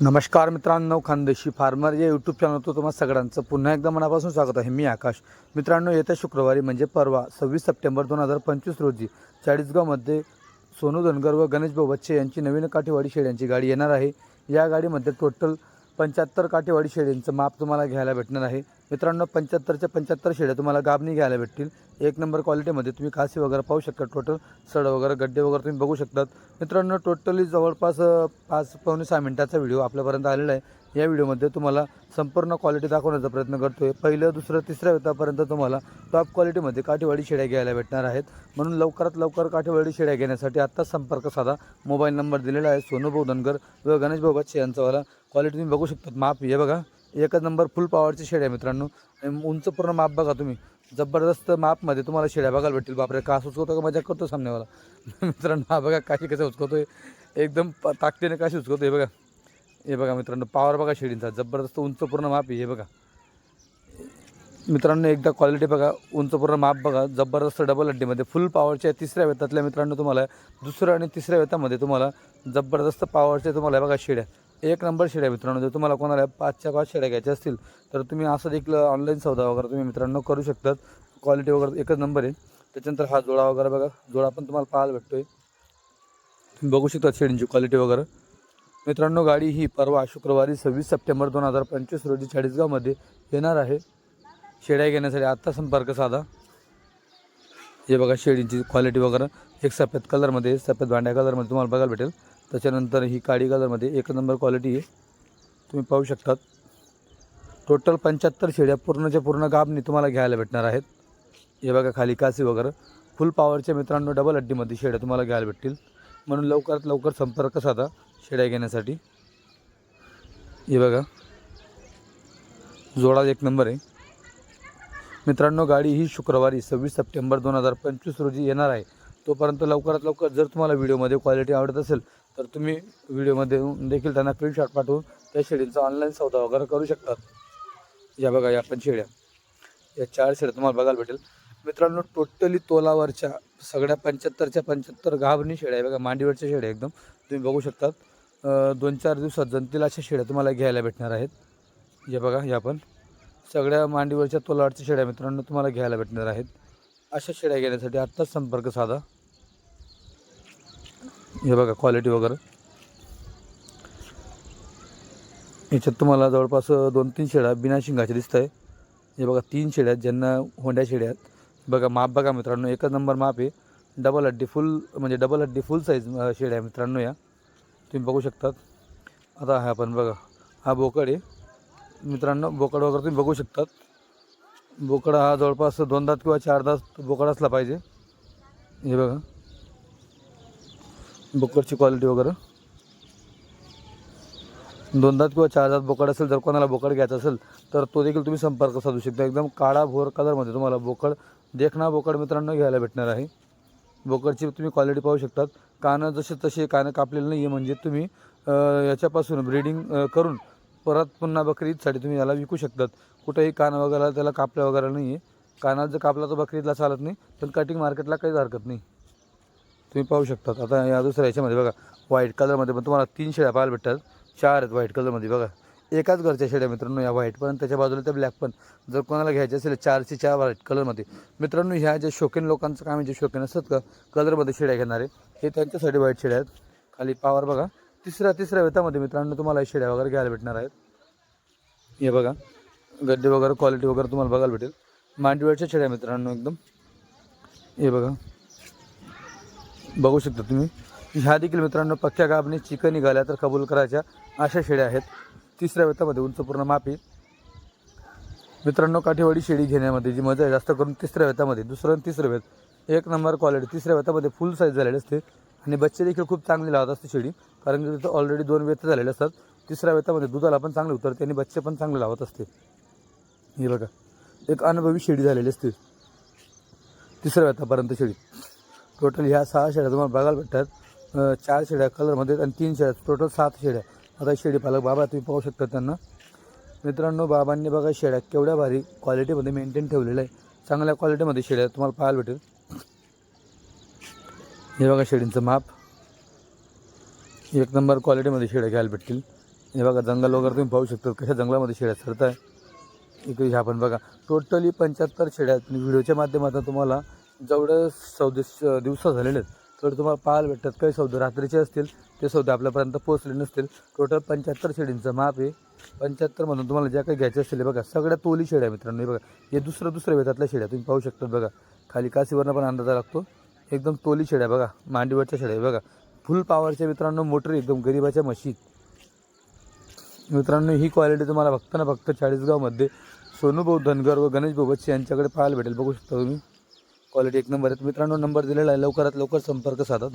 नमस्कार मित्रांनो खानदेशी फार्मर या यूट्यूब चॅनलवर तुम्हाला सगळ्यांचं पुन्हा एकदा मनापासून स्वागत आहे. मी आकाश. मित्रांनो येत्या शुक्रवारी म्हणजे परवा सव्वीस सप्टेंबर दोन हजार पंचवीस रोजी चाळीसगावमध्ये सोनू धनगर व गणेश बच्चे यांची नवीन काठेवाडी शेळ्यांची गाडी येणार आहे. या गाडीमध्ये टोटल पंच्याहत्तर काठेवाडी शेळ्यांचं माप तुम्हाला घ्यायला भेटणार आहे. मित्रांनो पंच्याहत्तरच्या पंच्याहत्तर शेड्या तुम्हाला गाबणी घ्यायला भेटतील. एक नंबर क्वालिटीमध्ये तुम्ही कासी वगैरे पाहू शकता. टोटल सड वगैरे गड्डे वगैरे तुम्ही बघू शकतात. मित्रांनो टोटली जवळपास पाच पावणे सहा मिनटाचा व्हिडिओ आपल्यापर्यंत आलेला आहे. या व्हिडिओमध्ये तुम्हाला संपूर्ण क्वालिटी दाखवण्याचा प्रयत्न करतो आहे पहिलं दुसरं तिसऱ्या वेतापर्यंत तुम्हाला टॉप क्वालिटीमध्ये काठीवाडी शेड्या घ्यायला भेटणार आहेत. म्हणून लवकरात लवकर काठीवाडी शेड्या घेण्यासाठी आत्ताच संपर्क साधा. मोबाईल नंबर दिलेला आहे सोनूभाऊ धनगर व गणेश भाऊ बच्चे यांचावाला क्वालिटी तुम्ही बघू शकतात. माप हे बघा. एकच नंबर फुल पॉवरची शेड आहे मित्रांनो. उंच पूर्ण माप बघा तुम्ही. जबरदस्त मापमध्ये तुम्हाला शेड्या बघायला भेटतील. बापरे का उचकवतो का? मजा करतो सामनेवाला मित्रांनो हा बघा काशी कसं उचकवतोय एकदम प- ताकदीने काशी उचकवतो हे बघा. हे बघा मित्रांनो पावर बघा शेडींचा. जबरदस्त उंच पूर्ण माप आहे हे बघा. मित्रांनो एकदा क्वालिटी बघा. उंच पूर्ण माप बघा. जबरदस्त डबल अड्डीमध्ये फुल पॉवरच्या तिसऱ्या वेतातल्या मित्रांनो तुम्हाला दुसऱ्या आणि तिसऱ्या वेतामध्ये तुम्हाला जबरदस्त पॉवरच्या तुम्हाला बघा शेड्या. एक नंबर शेड्या मित्रांनो. जर तुम्हाला कोणाला पाचच्या पाच शेड्या घ्यायच्या असतील तर तुम्ही असं देखील ऑनलाईन सौदा वगैरे तुम्ही मित्रांनो करू शकतात. क्वालिटी वगैरे एकच नंबर आहे. त्याच्यानंतर हा जोडा वगैरे बघा. जोडा पण तुम्हाला पाहायला भेटतोय. तुम्ही बघू शकता शेडींची क्वालिटी वगैरे. मित्रांनो गाडी ही परवा शुक्रवारी सव्वीस सप्टेंबर दोन हजार पंचवीस रोजी चाळीसगावमध्ये येणार आहे. शेड्या घेण्यासाठी आत्ता संपर्क साधा. हे बघा शेळींची क्वालिटी वगैरे. एक सफेद कलरमध्ये सफेद भांड्या कलरमध्ये तुम्हाला बघायला भेटेल. त्याच्यानंतर ही काळी कलरमध्ये एक नंबर क्वालिटी आहे. तुम्ही पाहू शकतात. टोटल पंच्याहत्तर शेड्या पूर्णच्या पूर्ण गाबनी तुम्हाला घ्यायला भेटणार आहेत. हे बघा खाली कासी वगैरे. फुल पॉवरच्या मित्रांनो डबल अड्डीमध्ये शेड्या तुम्हाला घ्यायला भेटतील. म्हणून लवकरात लवकर संपर्क साधा शेड्या घेण्यासाठी. हे बघा. जोडा एक नंबर आहे. मित्रांनो गाडी ही शुक्रवारी सव्वीस सप्टेंबर दोन हजार पंचवीस रोजी येणार आहे. तोपर्यंत लवकरात लवकर जर तुम्हाला व्हिडिओमध्ये क्वालिटी आवडत असेल तर तुम्ही व्हिडिओमध्ये देखील त्यांना प्रिंटशॉट पाठवून त्या शेळींचा ऑनलाईन सौदा वगैरे करू शकतात. या बघा या पण शेळ्या. या चार शेळ्या तुम्हाला बघायला भेटेल. मित्रांनो टोटली तोलावरच्या सगळ्या पंच्याहत्तरच्या पंच्याहत्तर गाभणी शेळ्या आहे बघा मांडीवरच्या शेळ्या एकदम. तुम्ही बघू शकतात. दोन चार दिवसात जनतेला अशा शेळ्या तुम्हाला घ्यायला भेटणार आहेत. या बघा या पण. सगळ्या मांडीवरच्या तोलावरच्या शेळ्या मित्रांनो तुम्हाला घ्यायला भेटणार आहेत. अशा शेळ्या घेण्यासाठी आत्ताच संपर्क साधा. हे बघा क्वालिटी वगैरे. याच्यात तुम्हाला जवळपास दोन तीन शेळ्या बिना शिंगाच्या दिसत आहे हे बघा तीन शेळ्या आहेत ज्यांना होंड्या शेळ्या आहेत. बघा माप बघा मित्रांनो एकच नंबर माप आहे. डबल हड्डी फुल म्हणजे डबल हड्डी फुल साईज शेळ्या आहे मित्रांनो या. तुम्ही बघू शकतात. आता हा पण बघा हा बोकड आहे. मित्रांनो बोकड वगैरे तुम्ही बघू शकतात. बोकडा हा जवळपास दोन दात किंवा चार दात बोकड असला पाहिजे. हे बघा. बोकडची क्वालिटी वगैरे? दोन दात किंवा चार दात बोकड असेल जर कोणाला बोकड घ्यायचा असेल तर तो देखील तुम्ही संपर्क साधू शकता. एकदम काळा भोर कलरमध्ये तुम्हाला बोकड देखणा बोकड मित्रांनो घ्यायला भेटणार आहे. बोकडची तुम्ही क्वालिटी पाहू शकतात. कानं जसे तसे कानं कापलेले नाही आहे म्हणजे तुम्ही याच्यापासून ब्रीडिंग करून परत पुन्हा बकरी ईदसाठी तुम्ही याला विकू शकतात. कुठेही कान वगैरे त्याला कापल्या वगैरे नाही आहे कानात जर कापला तर बकरीदला चालत नाही पण कटिंग मार्केटला काहीच हरकत नाही. तुम्ही पाहू शकतात. आता या दुसऱ्या याच्यामध्ये बघा व्हाईट कलरमध्ये पण तुम्हाला तीन शेळ्या पाहायला भेटतात. चार आहेत व्हाईट कलरमध्ये बघा. एकाच घरच्या शेड्या मित्रांनो या व्हाईट पण त्याच्या बाजूला त्या ब्लॅक पण. जर कोणाला घ्यायचे असेल चारशे चार व्हाईट कलरमध्ये मित्रांनो ह्या ज्या शौकीन लोकांचं काम आहे जे शौकीन असतात का कलरमध्ये शेड्या घेणारे हे त्यांच्यासाठी व्हाईट शेड्या आहेत. खाली पावर बघा. तिसऱ्या तिसऱ्या वेतामध्ये मित्रांनो तुम्हाला हे वगैरे घ्यायला भेटणार आहेत. हे बघा. गड्डे वगैरे क्वालिटी वगैरे तुम्हाला बघायला भेटेल. मांडीवरच्या शेड्या मित्रांनो एकदम. हे बघा. बघू शकता तुम्ही. ह्या देखील मित्रांनो पक्क्या गाबने चिकन निघाल्या तर कबूल करायच्या. अशा शेळ्या आहेत. तिसऱ्या वेतामध्ये उंच पूर्ण मापी मित्रांनो काठीवाडी शेळी घेण्यामध्ये जी मजा आहे जास्त करून तिसऱ्या वेतामध्ये दुसरं आणि तिसरं वेत एक नंबर क्वालिटी तिसऱ्या वेतामध्ये फुल साईज झालेले असते. आणि बच्चे देखील खूप चांगली लावत असते शेळी कारण की तिथं ऑलरेडी दोन वेत झालेले असतात. तिसऱ्या वेतामध्ये दुधाला पण चांगले उतरते आणि बच्चे पण चांगले लावत असते. हे बघा. एक अनुभवी शेळी झालेली असते. तिसऱ्या वेतापर्यंत शेळी टोटल ह्या सहा शेळ्या तुम्हाला बघायला भेटतात. चार शेळ्या कलरमध्ये आणि तीन शेळ्या टोटल सात शेळ्या आता शेळी पालक बाबा तुम्ही पाहू शकता त्यांना. मित्रांनो बाबांनी बघा शेळ्या केवढ्या भारी क्वालिटीमध्ये मेंटेन ठेवलेलं आहे चांगल्या क्वालिटीमध्ये शेळ्या तुम्हाला पाहायला भेटेल. हे बघा शेळींचं माप. एक नंबर क्वालिटीमध्ये शेळ्या घ्यायला भेटतील. हे बघा जंगल वगैरे तुम्ही पाहू शकता कशा जंगलामध्ये शेळ्या चरत आहे इकडे ह्या पण बघा. टोटली पंच्याहत्तर शेळ्या आहेत. व्हिडिओच्या माध्यमातून तुम्हाला जेवढं सौदे दिवस झालेले आहेत तर तुम्हाला पाहायला भेटतात. काही सौदे रात्रीचे असतील ते सौदे आपल्यापर्यंत पोहोचले नसतील. टोटल पंच्याहत्तर शेडींचं माप आहे. पंच्याहत्तरमधून तुम्हाला ज्या काही घ्यायच्या असतील बघा सगळ्या तोली शेड्या मित्रांनो हे बघा. हे दुसरं दुसऱ्या वेतातल्या शेड्या तुम्ही पाहू शकता बघा. खाली काशीवरनं पण अंदाजा लागतो. एकदम तोली शेड्या बघा मांडीवरच्या शेड्या बघा. फुल पॉवरच्या मित्रांनो मोटर एकदम गरिबाच्या मशीद मित्रांनो ही क्वालिटी तुम्हाला फक्त ना फक्त चाळीसगावमध्ये सोनूभाऊ धनगर व गणेश भाऊ बच्चे यांच्याकडे पाहायला भेटेल. बघू शकता तुम्ही. क्वालिटी एक नंबर आहे. मित्रांनो नंबर दिलेला आहे. लवकरात लवकर संपर्क साधा.